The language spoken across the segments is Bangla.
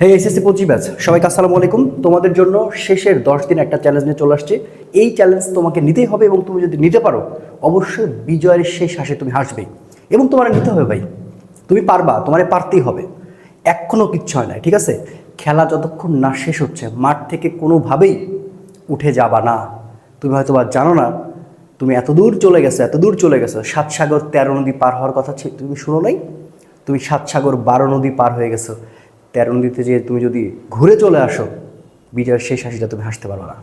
হে এসএসসি পঁচিশ ব্যাচ সবাইকে আসসালামু আলাইকুম। তোমাদের জন্য শেষের দশ দিন একটা চ্যালেঞ্জ নিয়ে চলে আসছে। এই চ্যালেঞ্জ তোমাকে নিতেই হবে এবং তুমি যদি নিতে পারো, অবশ্যই বিজয়ের শেষ হাসে তুমি হাসবে। এবং তোমার নিতে হবে ভাই। তুমি পারবা, তোমার পারতেই হবে। এখনও কিচ্ছু হয় না ঠিক আছে? খেলা যতক্ষণ না শেষ হচ্ছে, মাঠ থেকে কোনোভাবেই উঠে যাবা না। তুমি হয়তো বা জানো না, তুমি এত দূর চলে গেছো, এত দূর চলে গেছো। সাত সাগর তেরো নদী পার হওয়ার কথা তুমি শুনো নাই? তুমি সাত সাগর বারো নদী পার হয়ে গেছো। তেরো নদীতে যে তুমি যদি ঘুরে চলে আসো, বিজয়ের শেষ হাসিটা তুমি হাসতে পারবে না।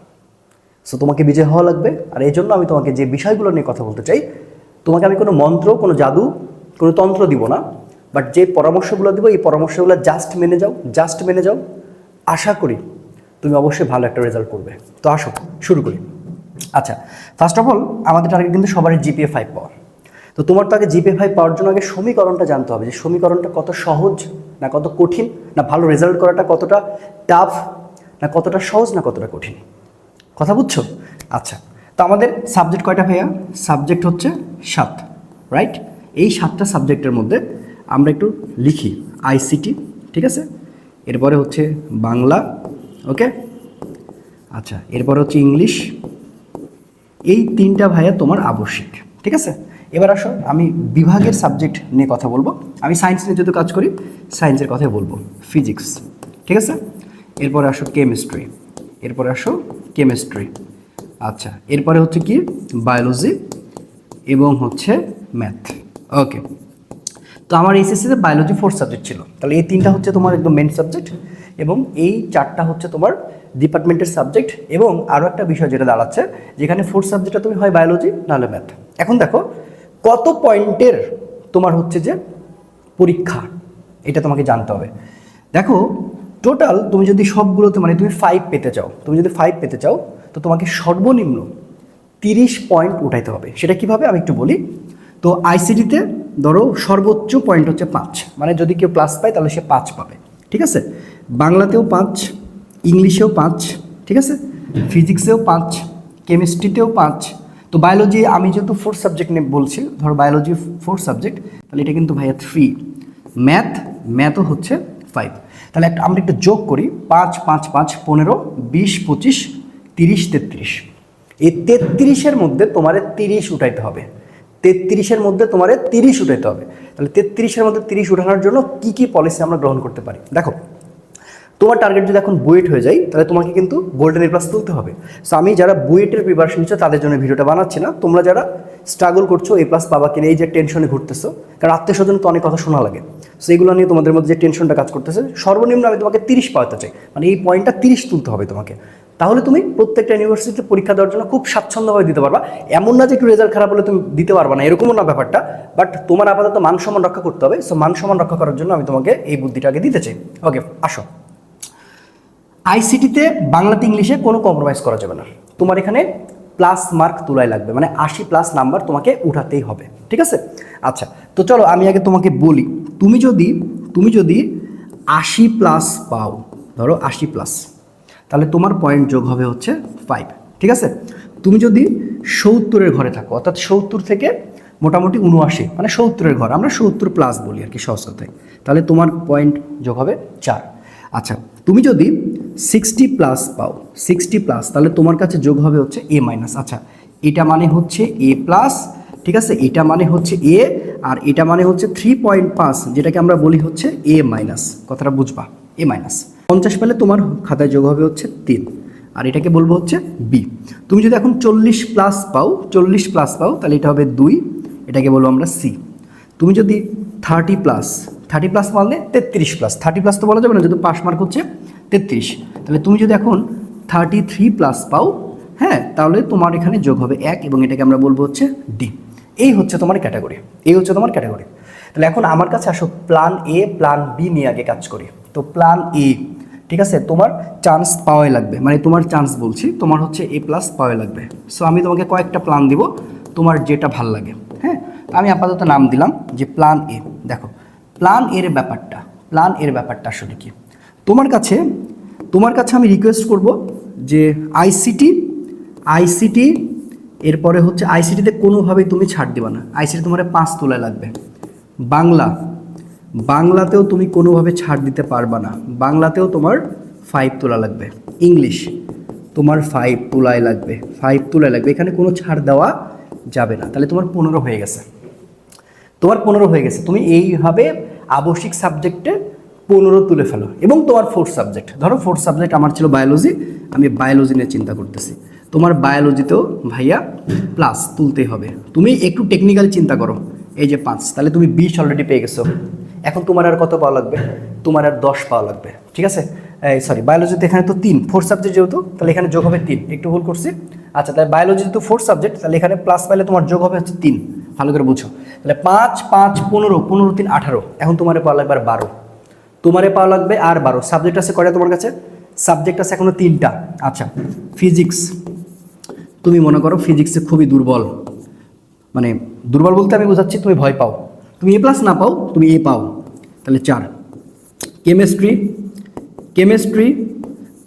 সো তোমাকে বিজয় হওয়া লাগবে। আর এই জন্য আমি তোমাকে যে বিষয়গুলো নিয়ে কথা বলতে চাই, তোমাকে আমি কোনো মন্ত্র, কোনো জাদু, কোনো তন্ত্র দিব না। বাট যে পরামর্শগুলো দিব, এই পরামর্শগুলো জাস্ট মেনে যাও জাস্ট মেনে যাও। আশা করি তুমি অবশ্যই ভালো একটা রেজাল্ট করবে। তো আসো, শুরু করি। আচ্ছা ফার্স্ট অফ অল আমাদের টার্গেট কিন্তু সবারই জিপিএ ফাইভ পাওয়ার তো তোমার তো আগে জিপিএ ফাইভ পাওয়ার জন্য আগে সমীকরণটা জানতে হবে যে সমীকরণটা কত সহজ না কত কঠিন, না ভালো রেজাল্ট করাটা কতটা টাফ না কতটা সহজ, না কতটা কঠিন। কথা বুঝছ? আচ্ছা তো আমাদের সাবজেক্ট কয়টা ভাইয়া? সাবজেক্ট হচ্ছে সাত রাইট এই সাতটা সাবজেক্টের মধ্যে আমরা একটু লিখি আইসিটি ঠিক আছে? এরপরে হচ্ছে বাংলা ওকে আচ্ছা এরপরে হচ্ছে ইংলিশ। এই তিনটা ভাইয়া তোমার আবশ্যিক, ঠিক আছে? এবার আসো, আমি বিভাগের সাবজেক্ট নিয়ে কথা বলব। আমি সায়েন্স নিয়ে যেহেতু কাজ করি সায়েন্সের কথাই বলব ফিজিক্স ঠিক আছে? এরপরে আসো কেমিস্ট্রি এরপরে আসো কেমিস্ট্রি আচ্ছা এরপরে হচ্ছে কি? বায়োলজি এবং হচ্ছে ম্যাথ ওকে তো আমার এইচএসসিতে বায়োলজি ফোর্থ সাবজেক্ট ছিল। তাহলে এই তিনটা হচ্ছে তোমার একদম মেন সাবজেক্ট এবং এই চারটা হচ্ছে তোমার ডিপার্টমেন্টের সাবজেক্ট এবং আরও একটা বিষয় যেটা দাঁড়াচ্ছে, যেখানে ফোর্থ সাবজেক্টটা তুমি হয় বায়োলজি নাহলে ম্যাথ এখন দেখো কত পয়েন্টের তোমার হচ্ছে যে পরীক্ষা? এটা তোমাকে জানতে হবে। দেখো টোটাল তুমি যদি সবগুলোতে মানে তুমি ফাইভ পেতে চাও, তুমি যদি ফাইভ পেতে চাও, তো তোমাকে সর্বনিম্ন তিরিশ পয়েন্ট উঠাইতে হবে। সেটা কীভাবে? আমি একটু বলি। তো আইসিডিতে ধরো সর্বোচ্চ পয়েন্ট হচ্ছে পাঁচ। মানে যদি কেউ প্লাস পায়, তাহলে সে পাঁচ পাবে। ঠিক আছে? বাংলাতেও পাঁচ, ইংলিশেও পাঁচ, ঠিক আছে? ফিজিক্সেও পাঁচ কেমিস্ট্রিতেও পাঁচ তো বায়োলজি আমি যেহেতু ফোর্থ সাবজেক্ট নিয়ে বলছি, ধরো বায়োলজি ফোর্থ সাবজেক্ট তাহলে এটা কিন্তু ভাইয়া থ্রি ম্যাথ ম্যাথও হচ্ছে ফাইভ তাহলে একটা, আমরা একটু যোগ করি, পাঁচ পাঁচ পাঁচ, পনেরো, বিশ, পঁচিশ, তিরিশ, তেত্রিশ। এই তেত্রিশের মধ্যে তোমার তিরিশ উঠাইতে হবে। তেত্রিশের মধ্যে তোমার তিরিশ উঠাইতে হবে। তাহলে তেত্রিশের মধ্যে তিরিশ উঠানোর জন্য কি কি পলিসি আমরা গ্রহণ করতে পারি? দেখো তোমার টার্গেট যদি এখন বুয়েট হয়ে যায়, তাহলে তোমাকে কিন্তু গোল্ডেন এ প্লাস তুলতে হবে। সো আমি যারা বুয়েটের প্রিপারেশন নিচ্ছ, তাদের জন্য ভিডিওটা বানাচ্ছি না। তোমরা যারা স্ট্রাগল করছ এ প্লাস পাবা কিনা, এই যে টেনশনে ঘুরতেছো, কারণ আত্মীয় স্বজন তো অনেক কথা শোনা লাগে। সো এগুলো নিয়ে তোমাদের মধ্যে যে টেনশনটা কাজ করতেছে, সর্বনিম্ন আমি তোমাকে তিরিশ পাওয়াতে চাই। মানে এই পয়েন্টটা তিরিশ তুলতে হবে তোমাকে। তাহলে তুমি প্রত্যেকটা ইউনিভার্সিটিতে পরীক্ষা দেওয়ার জন্য খুব স্বাচ্ছন্দ্যভাবে দিতে পারবা। এমন না যে একটু রেজাল্ট খারাপ হলে তুমি দিতে পারবা না, এরকমও না ব্যাপারটা। বাট তোমার আপাতত মান সম্মান রক্ষা করতে হবে। সো মান সম্মান রক্ষা করার জন্য আমি তোমাকে এই বুদ্ধিটা আগে দিতে চাই। ওকে আসো। আইসিটিতে বাংলাতে ইংলিশে কোনো কম্প্রোমাইজ করা যাবে না। তোমার এখানে প্লাস মার্ক তোলাই লাগবে মানে আশি প্লাস নাম্বার তোমাকে উঠাতেই হবে, ঠিক আছে? আচ্ছা তো চলো আমি আগে তোমাকে বলি, তুমি যদি তুমি যদি আশি প্লাস পাও, ধরো আশি প্লাস তাহলে তোমার পয়েন্ট যোগ হবে হচ্ছে ফাইভ ঠিক আছে? তুমি যদি সত্তরের ঘরে থাকো, অর্থাৎ সত্তর থেকে মোটামুটি উনআশি মানে সত্তরের ঘর, আমরা সত্তর প্লাস বলি আর কি সহজ তাহলে তোমার পয়েন্ট যোগ হবে চার। আচ্ছা তুমি যদি সিক্সটি প্লাস পাও সিক্সটি প্লাস তাহলে তোমার কাছে যোগ হবে হচ্ছে এ মাইনাস আচ্ছা এটা মানে হচ্ছে এ প্লাস ঠিক আছে? এটা মানে হচ্ছে এ আর এটা মানে হচ্ছে থ্রি পয়েন্ট পাঁচ যেটাকে আমরা বলি হচ্ছে এ মাইনাস কথাটা বুঝবা? এ মাইনাস পঞ্চাশ পেলে তোমার খাতায় যোগ হবে হচ্ছে তিন, আর এটাকে বলব হচ্ছে বি তুমি যদি এখন চল্লিশ প্লাস পাও, চল্লিশ প্লাস পাও, তাহলে এটা হবে দুই, এটাকে বলব আমরা সি তুমি যদি থার্টি প্লাস থার্টি প্লাস মানে তেত্রিশ প্লাস। থার্টি প্লাস তো বলা যাবে না, যেহেতু পাস মার্ক হচ্ছে তেত্রিশ। তাহলে তুমি যদি এখন থার্টি থ্রি প্লাস পাও হ্যাঁ তাহলে তোমার এখানে যোগ হবে এক এবং এটাকে আমরা বলব হচ্ছে ডি এই হচ্ছে তোমার ক্যাটাগরি এই হচ্ছে তোমার ক্যাটাগরি তাহলে এখন আমার কাছে আসো প্ল্যান এ প্ল্যান বি নিয়ে আগে কাজ করি। তো প্ল্যান এ ঠিক আছে? তোমার চান্স পাওয়াই লাগবে। মানে তোমার চান্স বলছি, তোমার হচ্ছে এ প্লাস পাওয়াই লাগবে। সো আমি তোমাকে কয়েকটা প্ল্যান দিব, তোমার যেটা ভালো লাগে। হ্যাঁ? আমি আপাতত নাম দিলাম যে প্ল্যান এ দেখো প্ল্যান এর ব্যাপারটা প্ল্যান এর ব্যাপারটা আসলে কি? তোমার কাছে তোমার কাছে আমি রিকোয়েস্ট করব যে আইসিটি আইসিটি এরপরে হচ্ছে আইসিটিতে কোনোভাবেই তুমি ছাড় দিবা না। আইসিটি তোমার পাঁচ তোলায় লাগবে। বাংলা, বাংলাতেও তুমি কোনোভাবে ছাড় দিতে পারবা না। বাংলাতেও তোমার ফাইভ তোলা লাগবে। ইংলিশ তোমার ফাইভ তোলাই লাগবে। ফাইভ তোলাই লাগবে। এখানে কোনো ছাড় দেওয়া যাবে না। তাহলে তোমার পনেরো হয়ে গেছে। তোমার পনেরো হয়ে গেছে। তুমি এইভাবে আবশ্যিক সাবজেক্টে পনেরো তুলে ফেলো। এবং তোমার ফোর্থ সাবজেক্ট ধরো ফোর্থ সাবজেক্ট আমার ছিল বায়োলজি আমি বায়োলজি নিয়ে চিন্তা করতেছি। তোমার বায়োলজিতেও ভাইয়া প্লাস তুলতেই হবে। তুমি একটু টেকনিক্যাল চিন্তা করো। এই যে পাঁচ, তাহলে তুমি বিশ অলরেডি পেয়ে গেছো। এখন তোমার আর কত পাওয়া লাগবে? তোমার আর দশ পাওয়া লাগবে। ঠিক আছে? এই সরি বায়োলজিতে এখানে তো তিন ফোর্থ সাবজেক্ট যেহেতু, তাহলে এখানে যোগ হবে তিন। একটু ভুল করছি। আচ্ছা তাহলে বায়োলজি যেহেতু ফোর্থ সাবজেক্ট তাহলে এখানে প্লাস পাইলে তোমার যোগ হবে হচ্ছে তিন। ভালো করে বুঝো। তাহলে পাঁচ পাঁচ, পনেরো পনেরো, তিন, আঠারো। এখন তোমারে পাওয়া লাগবে আর বারো। তোমারে পাওয়া লাগবে আর বারো। সাবজেক্ট আছে কয়টা তোমার কাছে? সাবজেক্ট আছে এখনও তিনটা। আচ্ছা ফিজিক্স তুমি মনে করো ফিজিক্সে খুবই দুর্বল। মানে দুর্বল বলতে আমি বোঝাচ্ছি, তুমি ভয় পাও। তুমি এ প্লাস না পাও, তুমি এ পাও। তাহলে চার। কেমিস্ট্রি কেমিস্ট্রি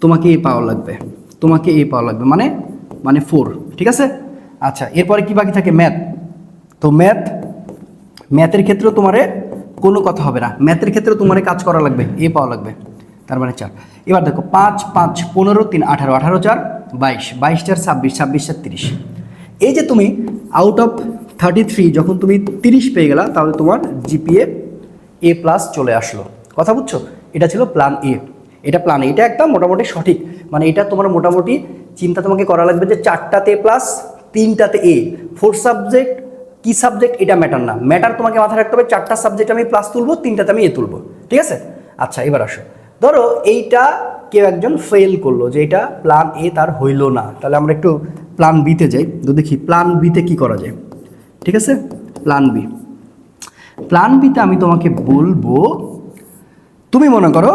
তোমাকে এ পাওয়া লাগবে। তোমাকে এ পাওয়া লাগবে। মানে মানে ফোর ঠিক আছে? আচ্ছা এরপরে কি বাকি থাকে? ম্যাথ তো ম্যাথ ম্যাথের ক্ষেত্রেও তোমারে কোনো কথা হবে না। ম্যাথের ক্ষেত্রে তোমারে কাজ করা লাগবে এ পাওয়া লাগবে। তার মানে চার। এবার দেখো, পাঁচ পাঁচ, পনেরো, তিন, আঠারো আঠারো, চার, বাইশ। বাইশ, চার, ছাব্বিশ ছাব্বিশ, চার, তিরিশ। এই যে তুমি আউট অফ থার্টি থ্রি যখন তুমি তিরিশ পেয়ে গেলা, তাহলে তোমার জিপিএ এ প্লাস চলে আসলো। কথা বুঝছ? এটা ছিল প্ল্যান এ এটা প্ল্যান এটা একটা মোটামুটি সঠিক। মানে এটা তোমার মোটামুটি চিন্তা তোমাকে করা লাগবে যে চারটাতে প্লাস তিনটাতে এ ফোর সাবজেক্ট কি সাবজেক্ট এটা ম্যাটার না। ম্যাটার তোমাকে মাথায় রাখতে হবে, চারটা সাবজেক্ট আমি প্লাস তুলবো, তিনটাতে আমি এ তুলবো, ঠিক আছে? আচ্ছা এবার আসো। ধরো এইটা কেউ একজন ফেল করল, যে এটা প্ল্যান এ তার হইল না। তাহলে আমরা একটু প্ল্যান বিতে যাই, তো দেখি প্ল্যান বিতে কি করা যায়, ঠিক আছে? প্ল্যান বি প্ল্যান বিতে আমি তোমাকে বলব, তুমি মনে করো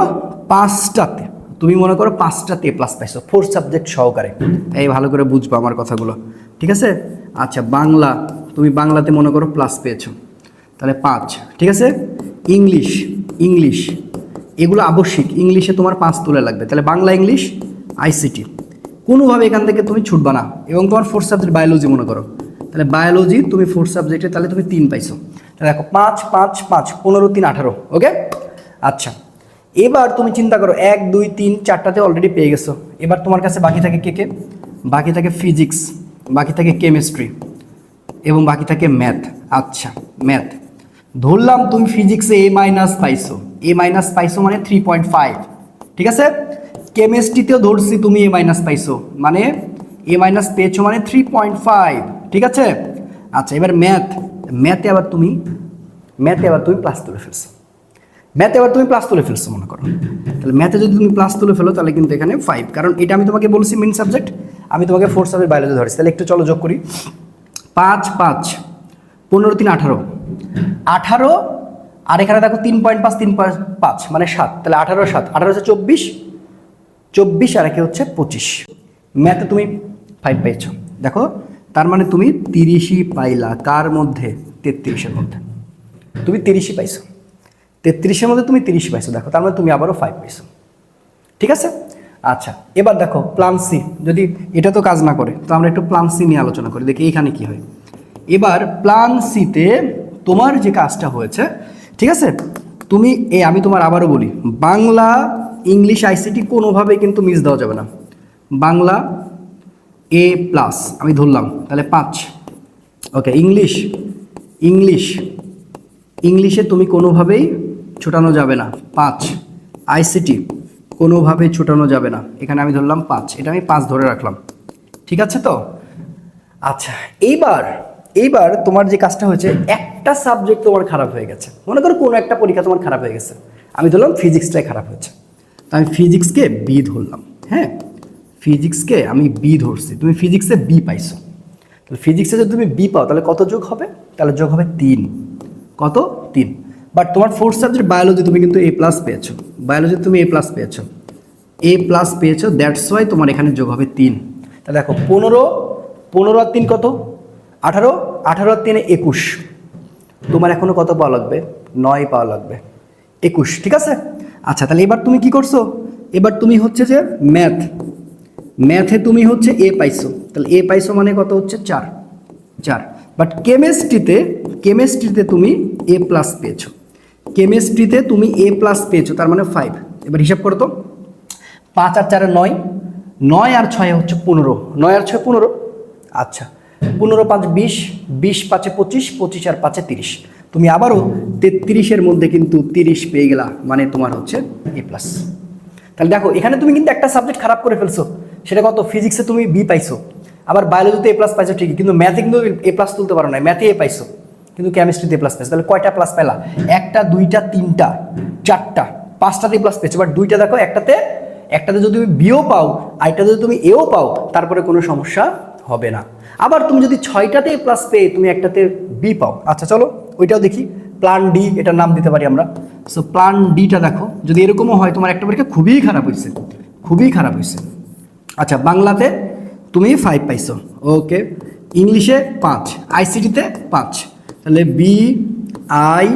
পাঁচটাতে, তুমি মনে করো পাঁচটাতে প্লাস পাইছো ফোর সাবজেক্ট সহকারে। এই ভালো করে বুঝব আমার কথাগুলো, ঠিক আছে? আচ্ছা বাংলা তুমি বাংলাতে মনে করো প্লাস পেয়েছ। তাহলে পাঁচ, ঠিক আছে? ইংলিশ ইংলিশ এগুলো আবশ্যিক। ইংলিশে তোমার পাঁচ তুলে লাগবে। তাহলে বাংলা ইংলিশ আইসিটি কোনোভাবে এখান থেকে তুমি ছুটবা না এবং তোমার ফোর্থ সাবজেক্ট বায়োলজি মনে করো। তাহলে বায়োলজি তুমি ফোর্থ সাবজেক্টে তাহলে তুমি তিন পাইছো। তাহলে দেখো, পাঁচ পাঁচ পাঁচ, পনেরো, তিন, আঠারো ওকে আচ্ছা এবার তুমি চিন্তা করো, এক, দুই, তিন, চারটাতে অলরেডি পেয়ে গেছো। এবার তোমার কাছে বাকি থাকে কে কে? বাকি থাকে ফিজিক্স বাকি থাকে কেমিস্ট্রি এবং বাকি থাকে ম্যাথ আচ্ছা ম্যাথ ধরলাম তুমি ফিজিক্সে এ মাইনাস পাইছো। এ মাইনাস পাইছো মানে থ্রি পয়েন্ট ফাইভ ঠিক আছে? কেমিস্ট্রিতেও ধরছি তুমি এ মাইনাস পাইছো। মানে এ মাইনাস পেয়েছ মানে থ্রি পয়েন্ট ফাইভ ঠিক আছে? আচ্ছা এবার ম্যাথ ম্যাথে আবার তুমি ম্যাথে আবার তুমি প্লাস তুলে ফেলছো। ম্যাথে আবার তুমি প্লাস তুলে ফেলছো, মনে করো। তাহলে ম্যাথে যদি তুমি প্লাস তুলে ফেলো, তাহলে কিন্তু এখানে ফাইভ কারণ এটা আমি তোমাকে বলছি মেন সাবজেক্ট আমি তোমাকে ফোর্থ সাবজেক্ট বায়োলজি ধরেছি। তাহলে একটু চলো যোগ করি। পাঁচ পাঁচ, পনেরো তিন আঠারো। আঠারো, আর এখানে দেখো তিন পয়েন্ট পাঁচ, তিন পয়েন্ট পাঁচ মানে সাত। তাহলে আঠারো সাত, আঠারো হচ্ছে চব্বিশ চব্বিশ আর একে হচ্ছে পঁচিশ। ম্যাথে তুমি ফাইভ পেয়েছ। দেখো, তার মানে তুমি তিরিশই পাইলা কার মধ্যে তেত্রিশের মধ্যে। তুমি তিরিশই পাইছো। তেত্রিশের মধ্যে তুমি তিরিশ পাইছো। দেখো, তার মানে তুমি আবারও ফাইভ পাইছো ঠিক আছে? আচ্ছা এবার দেখো প্লান সি যদি এটা তো কাজ না করে, তো আমরা একটু প্লান সি নিয়ে আলোচনা করি, দেখি এখানে কি হয়। এবার প্লান সিতে তোমার যে কাজটা হয়েছে, ঠিক আছে? তুমি, এ আমি তোমার আবারও বলি, বাংলা ইংলিশ আইসিটি কোনোভাবেই কিন্তু মিস দেওয়া যাবে না। বাংলা এ প্লাস আমি ধরলাম, তাহলে পাঁচ। ওকে, ইংলিশ ইংলিশ, ইংলিশে তুমি কোনোভাবেই ছোটানো যাবে না, পাঁচ। আইসিটি কোনোভাবেই ছোটানো যাবে না। এখানে আমি ধরলাম পাঁচ। এটা আমি পাঁচ ধরে রাখলাম। ঠিক আছে তো? আচ্ছা এইবার এইবার তোমার যে কাজটা হয়েছে, একটা সাবজেক্ট তোমার খারাপ হয়ে গেছে। মনে করো কোনো একটা পরীক্ষা তোমার খারাপ হয়ে গেছে। আমি ধরলাম ফিজিক্সটাই খারাপ হয়েছে। তো আমি ফিজিক্সকে বি ধরলাম হ্যাঁ? ফিজিক্সকে আমি বি ধরছি। তুমি ফিজিক্সে বি পাইছো। তাহলে ফিজিক্সে যদি তুমি বি পাও, তাহলে কত যোগ হবে? তাহলে যোগ হবে তিন। কত? তিন। বাট তোমার ফোর্থ সাবজেক্ট বায়োলজি তুমি কিন্তু এ প্লাস পেয়েছ। বায়োলজি তুমি এ প্লাস পেয়েছ। এ প্লাস পেয়েছ দ্যাটস ওয়াই তোমার এখানে যোগ হবে তিন। তাহলে দেখো, পনেরো পনেরো আর তিন কত? আঠারো আঠারো আর তিনে একুশ। তোমার এখনও কত পাওয়া লাগবে? নয় পাওয়া লাগবে। একুশ, ঠিক আছে? আচ্ছা তাহলে এবার তুমি কি করছ? এবার তুমি হচ্ছে যে ম্যাথ ম্যাথে তুমি হচ্ছে এ পাইছো। তাহলে এ পাইছো মানে কত হচ্ছে? চার। চার। বাট কেমিস্ট্রিতে কেমিস্ট্রিতে তুমি এ প্লাস পেয়েছ। কেমিস্ট্রিতে তুমি এ প্লাস পেয়েছ, তার মানে ফাইভ এবার হিসাব করো তো। পাঁচ আর চারে নয় নয় আর ছয় হচ্ছে পনেরো। নয় আর ছয় পনেরো? আচ্ছা পনেরো পাঁচ বিশ বিশ পাঁচে পঁচিশ পঁচিশ আর পাঁচে তিরিশ। তুমি আবারও তেত্রিশের মধ্যে কিন্তু তিরিশ পেয়ে গেলা মানে তোমার হচ্ছে এ প্লাস তাহলে দেখো, এখানে তুমি কিন্তু একটা সাবজেক্ট খারাপ করে ফেলছো, সেটা কত? ফিজিক্সে তুমি বি পাইছো। আবার বায়োলজিতে এ প্লাস পাইছো ঠিকই, কিন্তু ম্যাথে কিন্তু এ প্লাস তুলতে পারো না ম্যাথে এ পাইছো। কিন্তু কেমিস্ট্রিতে প্লাস পাইছো তাহলে কয়টা প্লাস পেলা? একটা, দুইটা, তিনটা, চারটা পাঁচটাতে প্লাস পেয়েছ। বাট দুইটা দেখো, একটাতে একটাতে যদি তুমি বিও পাও, আরেকটাতে যদি তুমি এও পাও, তারপরে কোনো সমস্যা হবে না। আবার তুমি যদি ছয়টাতে প্লাস পেয়ে তুমি একটাতে বি পাও। আচ্ছা চলো, ওইটাও দেখি। প্লান ডি এটার নাম দিতে পারি আমরা। সো প্লান ডিটা দেখো, যদি এরকমও হয়, তোমার একটা পরীক্ষা খুবই খারাপ হয়েছে। খুবই খারাপ হয়েছে। আচ্ছা বাংলাতে তুমি ফাইভ পাইছো। ওকে ইংলিশে পাঁচ আইসিটিতে পাঁচ। তাহলে বি আই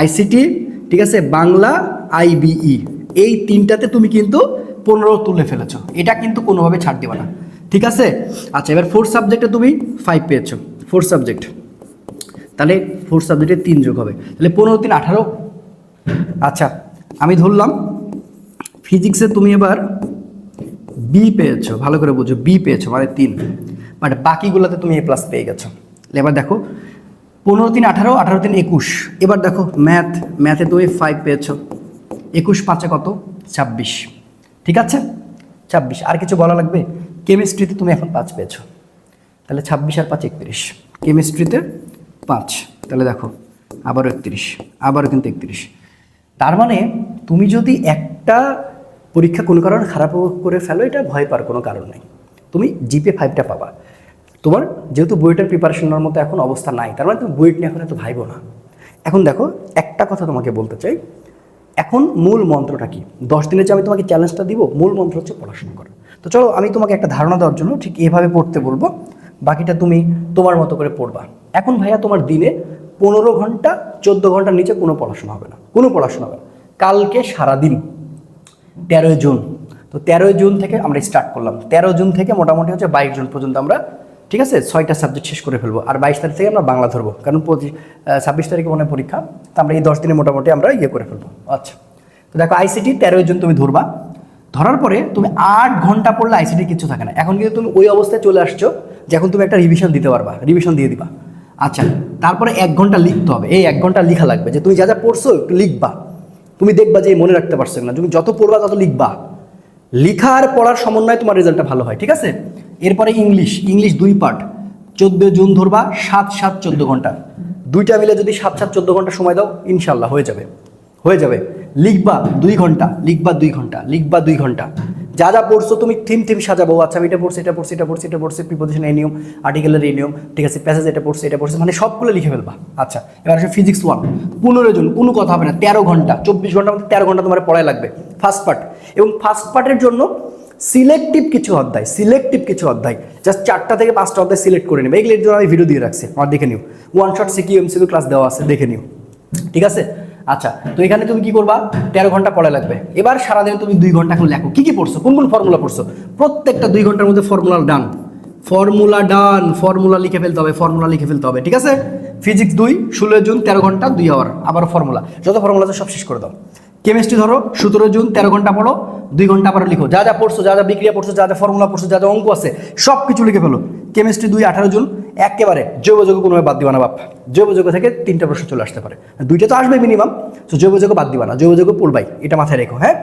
আইসিটি ঠিক আছে? বাংলা আইবিই এই তিনটাতে তুমি কিন্তু পনেরো তুলে ফেলেছো। এটা কিন্তু কোনোভাবে ছাড় দেবে না। ঠিক আছে? আচ্ছা এবার ফোর্থ সাবজেক্টে তুমি ফাইভ পেয়েছ। ফোর্থ সাবজেক্ট তাহলে ফোর্থ সাবজেক্টে তিন যোগ হবে। তাহলে পনেরো, তিন, আঠারো। আচ্ছা আমি ধরলাম ফিজিক্সে তুমি এবার বি পেয়েছ। ভালো করে বুঝো বি পেয়েছ মানে তিন। বাট বাকিগুলোতে তুমি এ প্লাস পেয়ে গেছো। এবার দেখো পনেরো তিন আঠারো আঠারো তিন একুশ। এবার দেখো ম্যাথ ম্যাথে তুমি ফাইভ পেয়েছ। একুশ পাঁচে কত? ছাব্বিশ। ঠিক আছে? ছাব্বিশ। আর কিছু বলা লাগবে? কেমিস্ট্রিতে তুমি এখন পাঁচ পেয়েছ। তাহলে ছাব্বিশ আর পাঁচ একত্রিশ। কেমিস্ট্রিতে পাঁচ। তাহলে দেখো আবারও একত্রিশ আবারও কিন্তু একত্রিশ। তার মানে তুমি যদি একটা পরীক্ষা কোনো কারণে খারাপ করে ফেলো, এটা ভয় পাওয়ার কোনো কারণ নেই। তুমি জিপে ফাইভটা পাবা। তোমার যেহেতু বুয়েটের প্রিপারেশনের মতো এখন অবস্থা নাই, তার মানে তুমি বুয়েট নিয়ে এখন এত ভাইবো না। এখন দেখো, একটা কথা তোমাকে বলতে চাই। এখন মূল মন্ত্রটা কি? দশ দিনের যে আমি তোমাকে চ্যালেঞ্জটা দিব, মূল মন্ত্র হচ্ছে পড়াশোনা করো। তো চলো, আমি তোমাকে একটা ধারণা দেওয়ার জন্য ঠিক এভাবে পড়তে বলব। বাকিটা তুমি তোমার মতো করে পড়বা। এখন ভাইয়া তোমার দিনে পনেরো ঘণ্টা, চোদ্দ ঘণ্টার নিচে কোনো পড়াশোনা হবে না। কোনো পড়াশোনা হবে না। কালকে সারাদিন, তেরোই জুন। তো তেরোই জুন থেকে আমরা স্টার্ট করলাম। তেরো জুন থেকে মোটামুটি হচ্ছে বাইশ জুন পর্যন্ত আমরা ঠিক আছে? ছয়টা সাবজেক্ট শেষ করে ফেলব। আর বাইশ তারিখ থেকে আমরা বাংলা ধরবো। কারণ পঁচিশ ছাব্বিশ তারিখে মনে পরীক্ষা। তো আমরা এই দশ দিনে মোটামুটি আমরা ইয়ে করে ফেলব। আচ্ছা। তো দেখো আইসিটি তেরোই জুন তুমি ধরবা। ধরার পরে তুমি আট ঘণ্টা পড়লে আইসিটি কিছু থাকে না। এখন কিন্তু তুমি ওই অবস্থায় চলে আসছো যে এখন তুমি একটা রিভিশন দিতে পারবা। রিভিশন দিয়ে দিবা। আচ্ছা তারপরে এক ঘণ্টা লিখতে হবে। এই এক ঘণ্টা লিখা লাগবে যে তুমি যা যা পড়ছো একটু লিখবা। তুমি দেখবা যে মনে রাখতে পারছ না তুমি যত পড়বা তত লিখবা। লিখা আর পড়ার সমন্বয়ে তোমার রেজাল্টটা ভালো হয়, ঠিক আছে? এরপরে ইংলিশ ইংলিশ দুই পার্ট। চোদ্দ জুন ধরবা, সাত সাত, চোদ্দ ঘণ্টা। দুইটা মিলে যদি সাত সাত, চোদ্দ ঘণ্টা সময় দাও ইনশাল্লাহ হয়ে যাবে। হয়ে যাবে। লিখবা দুই ঘণ্টা, লিখবা দুই ঘণ্টা, লিখবা দুই ঘণ্টা। যা যা পড়ছো তুমি থিম থিম সাজাবো। আচ্ছা আমি এটা পড়ছি এটা পড়ছি এটা পড়ছি এটা পড়ছি প্রিপোজিশন এই নিয়ম আর্টিকেলের এই নিয়ম, ঠিক আছে প্যাসেজ এটা পড়ছি এটা পড়ছি মানে সবগুলো লিখে ফেলবা। আচ্ছা এবার আসে ফিজিক্স ওয়ান পনেরো জন, কোনো কথা হবে না, তেরো ঘণ্টা, চব্বিশ ঘণ্টার মধ্যে তেরো ঘণ্টা তোমার পড়ায় লাগবে। ফার্স্ট পার্ট এবং ফার্স্ট পার্টের জন্য সিলেক্টিভ কিছু অধ্যায় সিলেক্টিভ কিছু অধ্যায়। জাস্ট চারটা থেকে পাঁচটা অধ্যায় সিলেক্ট করে নেবে। জন্য আমি ভিডিও দিয়ে রাখছি। আমার দেখে নিও। One shot CQ MCQ class দেওয়া আছে, দেখে নিও। ঠিক আছে? আচ্ছা তো এখানে তুমি কি করবা? তেরো ঘণ্টা পড়া লাগবে। এবার সারাদিন তুমি দুই ঘণ্টা এখন লেখো। কি কি পড়ছো? কোন কোন ফর্মুলা পড়ছো? প্রত্যেকটা দুই ঘণ্টার মধ্যে formula done formula done formula লিখে ফেলতে হবে ফর্মুলা লিখে ফেলতে হবে। ঠিক আছে? ফিজিক্স দুই, ষোলো জুন, তেরো ঘণ্টা, দুই আওয়ার আবার ফর্মুলা যত ফর্মুলা আছে সব শেষ করে দাও। কেমিস্ট্রি ধরো, সতেরো জুন, তেরো ঘণ্টা পড়ো, দুই ঘণ্টা আবার লিখো। যা যা পড়ছো, যা যা বিক্রিয়া পড়ছো, যা যা ফর্মুলা পড়ছো, যা যা অঙ্ক আছে সব কিছু লিখে ফেলো। কেমিস্ট্রি দুই, আঠারো জুন, একেবারে জৈবযোগ কোনোভাবে বাদ দিবা না বাপ। জৈবযোগ থেকে তিনটা প্রশ্ন চলে আসতে পারে। দুইটা তো আসবে মিনিমাম তো জৈবযোগ বাদ দিবা না। জৈবযোগ পড়বাই, এটা মাথায় রেখো হ্যাঁ?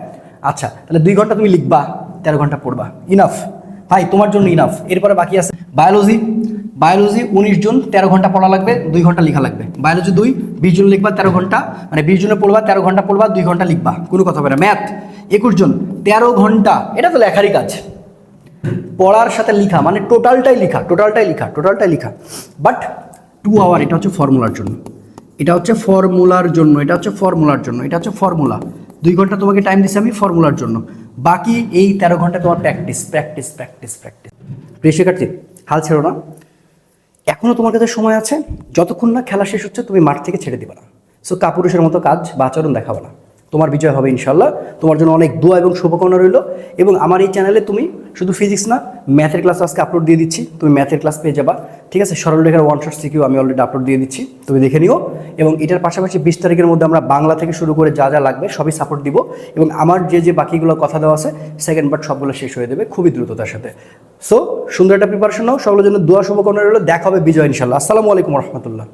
আচ্ছা তাহলে দুই ঘণ্টা তুমি লিখবা, তেরো ঘণ্টা পড়বা। ইনাফ ভাই, তোমার জন্য ইনাফ এরপরে বাকি আছে বায়োলজি বায়োলজি উনিশ জুন, তেরো ঘণ্টা পড়া লাগবে, দুই ঘণ্টা লেখা লাগবে। বায়োলজি দুই, বিশ জন লিখবা, তেরো ঘণ্টা। মানে বিশ জনে পড়বা, তেরো ঘণ্টা পড়বা, দুই ঘণ্টা লিখবা। কোনো কথা হবে না। ম্যাথ একুশ জন, তেরো ঘণ্টা। এটা তো লেখারই কাজ। পড়ার সাথে লিখা মানে টোটালটাই লিখা টোটালটাই লিখা টোটালটাই লিখা। বাট টু আওয়ার এটা হচ্ছে ফর্মুলার জন্য। এটা হচ্ছে ফর্মুলার জন্য, এটা হচ্ছে ফর্মুলার জন্য, এটা হচ্ছে ফর্মুলা দুই ঘণ্টা তোমাকে টাইম দিচ্ছি আমি ফর্মুলার জন্য। বাকি এই তেরো ঘণ্টা তোমার প্র্যাকটিস প্র্যাকটিস প্র্যাকটিস প্র্যাকটিস প্রিয় শিক্ষার্থী, হাল ছেড়ো না। এখনও তোমার কাছে সময় আছে? যতক্ষণ না খেলা শেষ হচ্ছে, তুমি মাঠ থেকে ছেড়ে দিবে না। সো কাপুরুষের মতো কাজ বা আচরণ দেখাবে না। তোমার বিজয় হবে ইনশাল্লাহ তোমার জন্য অনেক দোয়া এবং শুভকামনা রইল। এবং আমার এই চ্যানেলে তুমি শুধু ফিজিক্স না ম্যাথের ক্লাস আজকে আপলোড দিয়ে দিচ্ছি। তুমি ম্যাথের ক্লাস পেয়ে যাবা। ঠিক আছে? সরলরেখার ওয়ান শট সিকিউ আমি অলরেডি আপলোড দিয়ে দিচ্ছি। তুমি দেখে নিও। এবং এটার পাশাপাশি বিশ তারিখের মধ্যে আমরা বাংলা থেকে শুরু করে যা যা লাগবে সবই সাপোর্ট দিব। এবং আমার যে যে বাকিগুলো কথা দেওয়া আছে সেকেন্ড পার্ট সবগুলো শেষ হয়ে দেবে খুবই দ্রুততার সাথে। সো সুন্দর একটা প্রিপারেশন নাও। সকলের জন্য দোয়া, শুভকামনা রইল। দেখা হবে বিজয় ইনশাল্লাহ আসসালামু আলাইকুম রহমতুল্লাহ।